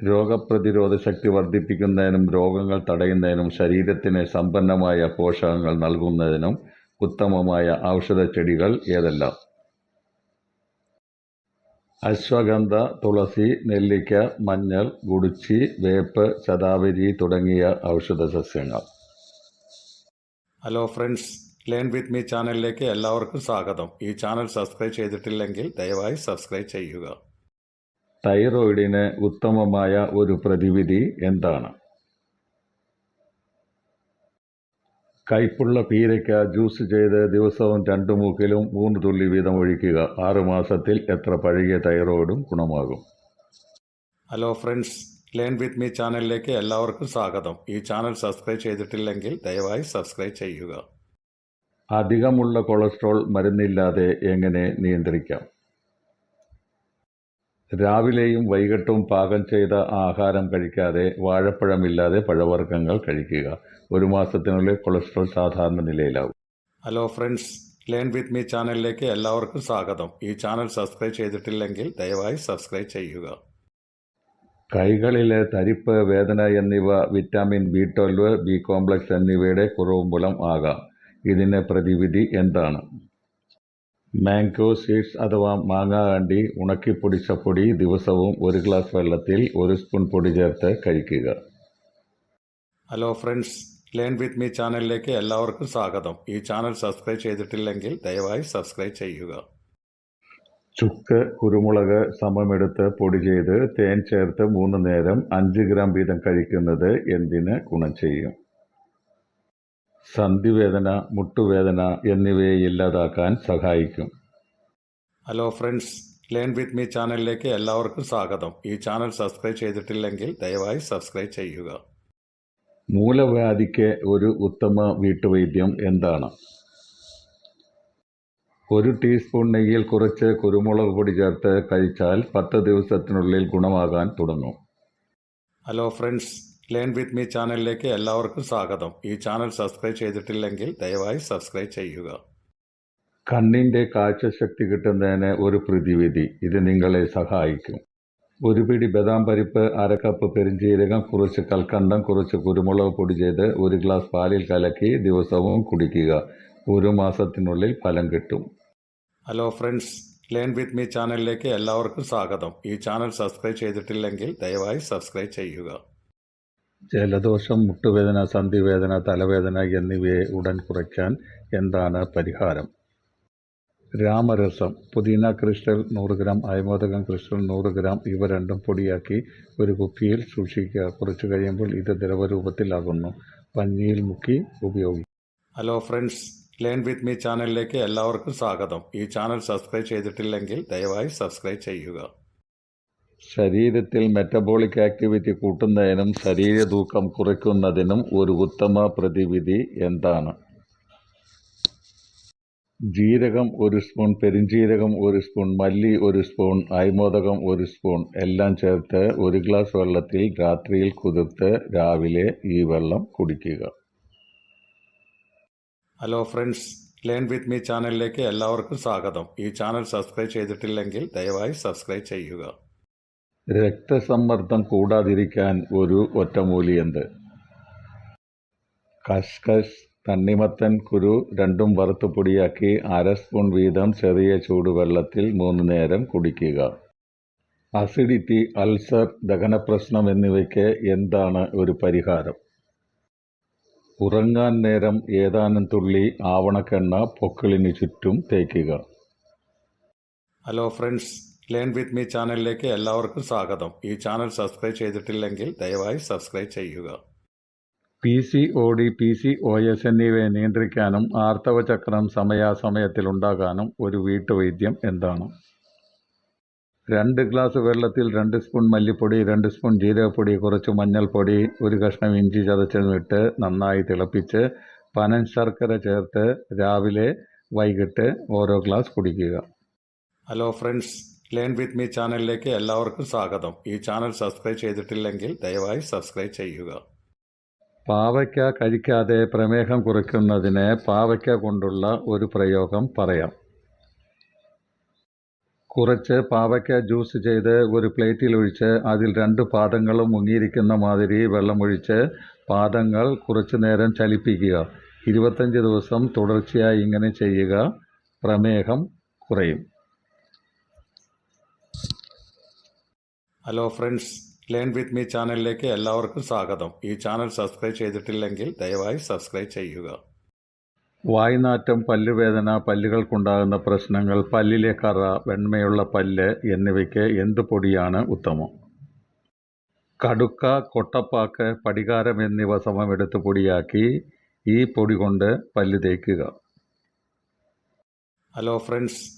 രോഗപ്രതിരോധ ശക്തി വർദ്ധിപ്പിക്കുന്നതിനും രോഗങ്ങൾ തടയുന്നതിനും ശരീരത്തിന് സമ്പന്നമായ പോഷകങ്ങൾ നൽകുന്നതിനും ഉത്തമമായ ഔഷധച്ചെടികൾ ഏതെല്ലാം? അശ്വഗന്ധ തുളസി നെല്ലിക്ക മഞ്ഞൾ ഗുടിച്ചി വേപ്പ് ശതാവരി തുടങ്ങിയ ഔഷധ സസ്യങ്ങൾ. Hello friends learn with me ചാനലിലേക്ക് എല്ലാവർക്കും സ്വാഗതം. ഈ ചാനൽ സബ്സ്ക്രൈബ് ചെയ്തിട്ടില്ലെങ്കിൽ ദയവായി സബ്സ്ക്രൈബ് ചെയ്യുക. തൈറോയിഡിന് ഉത്തമമായ ഒരു പ്രതിവിധി എന്താണ്? കയ്പുള്ള പീരയ്ക്ക ജ്യൂസ് ചെയ്ത് ദിവസവും രണ്ടു മൂക്കിലും മൂന്ന് തുള്ളി വീതം ഒഴിക്കുക. ആറുമാസത്തിൽ എത്ര പഴകിയ തൈറോയിഡും ഗുണമാകും? Hello friends learn with me ചാനലിലേക്ക് എല്ലാവർക്കും സ്വാഗതം. ഈ ചാനൽ സബ്സ്ക്രൈബ് ചെയ്തിട്ടില്ലെങ്കിൽ ദയവായി സബ്സ്ക്രൈബ് ചെയ്യുക. അധികമുള്ള കൊളസ്ട്രോൾ മരുന്നില്ലാതെ എങ്ങനെ നിയന്ത്രിക്കാം? രാവിലെയും വൈകിട്ടും പാകം ചെയ്ത ആഹാരം കഴിക്കാതെ വാഴപ്പഴമില്ലാതെ പഴവർഗങ്ങൾ കഴിക്കുക. ഒരു മാസത്തിനുള്ളിൽ കൊളസ്ട്രോൾ സാധാരണ നിലയിലാവും. Hello friends learn with me ചാനലിലേക്ക് എല്ലാവർക്കും സ്വാഗതം. ഈ ചാനൽ സബ്സ്ക്രൈബ് ചെയ്തിട്ടില്ലെങ്കിൽ ദയവായി സബ്സ്ക്രൈബ് ചെയ്യുക. കൈകളിലെ തരിപ്പ് വേദന എന്നിവ vitamin B twelve B complex എന്നിവയുടെ കുറവ് മൂലം ആകാം. ഇതിന് പ്രതിവിധി എന്താണ്? മാംഗോ സീഡ്സ് അഥവാ മാങ്ങാകണ്ടി ഉണക്കി പൊടിച്ച പൊടി ദിവസവും ഒരു ഗ്ലാസ് വെള്ളത്തിൽ ഒരു സ്പൂൺ പൊടി ചേർത്ത് കഴിക്കുക. Hello friends learn with me ചാനലിലേക്ക് എല്ലാവർക്കും സ്വാഗതം. ഈ ചാനൽ സബ്സ്ക്രൈബ് ചെയ്തിട്ടില്ലെങ്കിൽ ദയവായി സബ്സ്ക്രൈബ് ചെയ്യുക. ചുക്ക് കുരുമുളക് സമമെടുത്ത് പൊടി ചെയ്ത് തേൻ ചേർത്ത് മൂന്ന് നേരം അഞ്ച് ഗ്രാം വീതം കഴിക്കുന്നത് എന്തിന് ഗുണം ചെയ്യും? സന്ധിവേദന മുട്ടുവേദന എന്നിവയെ ഇല്ലാതാക്കാൻ സഹായിക്കും. Hello friends learn with me ചാനലിലേക്ക് എല്ലാവർക്കും സ്വാഗതം. ഈ ചാനൽ സബ്സ്ക്രൈബ് ചെയ്തിട്ടില്ലെങ്കിൽ ദയവായി സബ്സ്ക്രൈബ് ചെയ്യുക. മൂലവ്യാധിക്ക് ഒരു ഉത്തമ വീട്ടുവൈദ്യം എന്താണ്? ഒരു ടീസ്പൂൺ നെയ്യിൽ കുറച്ച് കുരുമുളക് പൊടി ചേർത്ത് കഴിച്ചാൽ പത്ത് ദിവസത്തിനുള്ളിൽ ഗുണമാകാൻ തുടങ്ങും. Hello friends learn with me ചാനലിലേക്ക് എല്ലാവർക്കും സ്വാഗതം. ഈ ചാനൽ സബ്സ്ക്രൈബ് ചെയ്തിട്ടില്ലെങ്കിൽ ദയവായി സബ്സ്ക്രൈബ് ചെയ്യുക. കണ്ണിന്റെ കാഴ്ചശക്തി കിട്ടുന്നതിന് ഒരു പ്രതിവിധി. ഇത് നിങ്ങളെ സഹായിക്കും. ഒരു പിടി ബദാം പരിപ്പ് അര കപ്പ് പെരിഞ്ചീരകം കുറച്ച് കൽക്കണ്ടം കുറച്ച് കുരുമുളക് പൊടി ചെയ്ത് ഒരു ഗ്ലാസ് പാലിൽ കലക്കി ദിവസവും കുടിക്കുക. ഒരു മാസത്തിനുള്ളിൽ ഫലം കിട്ടും. Hello friends learn with me ചാനലിലേക്ക് എല്ലാവർക്കും സ്വാഗതം. ഈ ചാനൽ സബ്സ്ക്രൈബ് ചെയ്തിട്ടില്ലെങ്കിൽ ദയവായി സബ്സ്ക്രൈബ് ചെയ്യുക. ജലദോഷം മുട്ടുവേദന സന്ധിവേദന തലവേദന എന്നിവയെ ഉടൻ കുറയ്ക്കാൻ എന്താണ് പരിഹാരം? രാമരസം പുതിന ക്രിസ്റ്റൽ നൂറ് ഗ്രാം അയമോദകം ക്രിസ്റ്റൽ നൂറ് ഗ്രാം ഇവ രണ്ടും പൊടിയാക്കി ഒരു കുപ്പിയിൽ സൂക്ഷിക്കുക. കുറച്ച് കഴിയുമ്പോൾ ഇത് ദ്രവരൂപത്തിലാകുന്നു. പഞ്ഞിയിൽ മുക്കി ഉപയോഗിക്കും hello friends learn with me ചാനലിലേക്ക് എല്ലാവർക്കും സ്വാഗതം. ഈ ചാനൽ സബ്സ്ക്രൈബ് ചെയ്തിട്ടില്ലെങ്കിൽ ദയവായി സബ്സ്ക്രൈബ് ചെയ്യുക. ശരീരത്തിൽ മെറ്റബോളിക് ആക്ടിവിറ്റി കൂട്ടുന്നതിനും ശരീര തൂക്കം കുറയ്ക്കുന്നതിനും ഒരു ഉത്തമ പ്രതിവിധി എന്താണ്? ജീരകം ഒരു സ്പൂൺ പെരിഞ്ജീരകം ഒരു സ്പൂൺ മല്ലി ഒരു സ്പൂൺ അയ്മോദകം ഒരു സ്പൂൺ എല്ലാം ചേർത്ത് ഒരു ഗ്ലാസ് വെള്ളത്തിൽ രാത്രിയിൽ കുതിർത്ത് രാവിലെ ഈ വെള്ളം കുടിക്കുക. Hello friends learn with me ചാനലിലേക്ക് എല്ലാവർക്കും സ്വാഗതം. ഈ ചാനൽ സബ്സ്ക്രൈബ് ചെയ്തിട്ടില്ലെങ്കിൽ ദയവായി സബ്സ്ക്രൈബ് ചെയ്യുക. രക്തസമ്മർദ്ദം കൂടാതിരിക്കാൻ ഒരു ഒറ്റമൂലി എന്ത് കഷ്കഷ് തണ്ണിമത്തൻ കുരു രണ്ടും വറുത്ത് പൊടിയാക്കി അര സ്പൂൺ വീതം ചെറിയ ചൂടുവെള്ളത്തിൽ മൂന്ന് നേരം കുടിക്കുക. അസിഡിറ്റി അൾസർ ദഹനപ്രശ്നം എന്നിവയ്ക്ക് എന്താണ് ഒരു പരിഹാരം? ഉറങ്ങാൻ നേരം ഏതാനും തുള്ളി ആവണക്കെണ്ണ പൊക്കിളിന് ചുറ്റും തേക്കുക. Hello friends learn with me ചാനലിലേക്ക് എല്ലാവർക്കും സ്വാഗതം. ഈ ചാനൽ സബ്സ്ക്രൈബ് ചെയ്തിട്ടില്ലെങ്കിൽ ദയവായി സബ്സ്ക്രൈബ് ചെയ്യുക. P C O D P C O S എന്നിവയെ നിയന്ത്രിക്കാനും ആർത്തവചക്രം സമയാസമയത്തിൽ ഉണ്ടാകാനും ഒരു വീട്ടുവൈദ്യം എന്താണ്? രണ്ട് ഗ്ലാസ് വെള്ളത്തിൽ രണ്ട് സ്പൂൺ മല്ലിപ്പൊടി രണ്ട് സ്പൂൺ ജീരകപ്പൊടി കുറച്ച് മഞ്ഞൾപ്പൊടി ഒരു കഷ്ണം ഇഞ്ചി ചതച്ചിട്ട് നന്നായി തിളപ്പിച്ച് പനൻ ശർക്കര ചേർത്ത് രാവിലെ വൈകിട്ട് ഓരോ ഗ്ലാസ് കുടിക്കുക. Hello friends learn with me ചാനലിലേക്ക് എല്ലാവർക്കും സ്വാഗതം. ഈ ചാനൽ സബ്സ്ക്രൈബ് ചെയ്തിട്ടില്ലെങ്കിൽ ദയവായി സബ്സ്ക്രൈബ് ചെയ്യുക. പാവയ്ക്ക കഴിക്കാതെ പ്രമേഹം കുറയ്ക്കുന്നതിന് പാവയ്ക്ക കൊണ്ടുള്ള ഒരു പ്രയോഗം പറയാം. കുറച്ച് പാവയ്ക്ക ജ്യൂസ് ചെയ്ത് ഒരു പ്ലേറ്റിൽ ഒഴിച്ച് അതിൽ രണ്ട് പാദങ്ങളും മുങ്ങിയിരിക്കുന്ന മാതിരി വെള്ളമൊഴിച്ച് പാദങ്ങൾ കുറച്ചു നേരം ചലിപ്പിക്കുക. ഇരുപത്തഞ്ച് ദിവസം തുടർച്ചയായി ഇങ്ങനെ ചെയ്യുക. പ്രമേഹം കുറയും. Hello friends learn with me ചാനലിലേക്ക് എല്ലാവർക്കും സ്വാഗതം. ഈ ചാനൽ സബ്സ്ക്രൈബ് ചെയ്തിട്ടില്ലെങ്കിൽ ദയവായി സബ്സ്ക്രൈബ് ചെയ്യുക. വായ്നാറ്റം പല്ലുവേദന പല്ലുകൾക്കുണ്ടാകുന്ന പ്രശ്നങ്ങൾ പല്ലിലെ കറ വെണ്മയുള്ള പല്ല് എന്നിവയ്ക്ക് എന്ത് പൊടിയാണ് ഉത്തമം? കടുക്ക കൊട്ടപ്പാക്ക് പടികാരം എന്നിവ സമമെടുത്ത് പൊടിയാക്കി ഈ പൊടി കൊണ്ട് പല്ല് തേക്കുക. Hello friends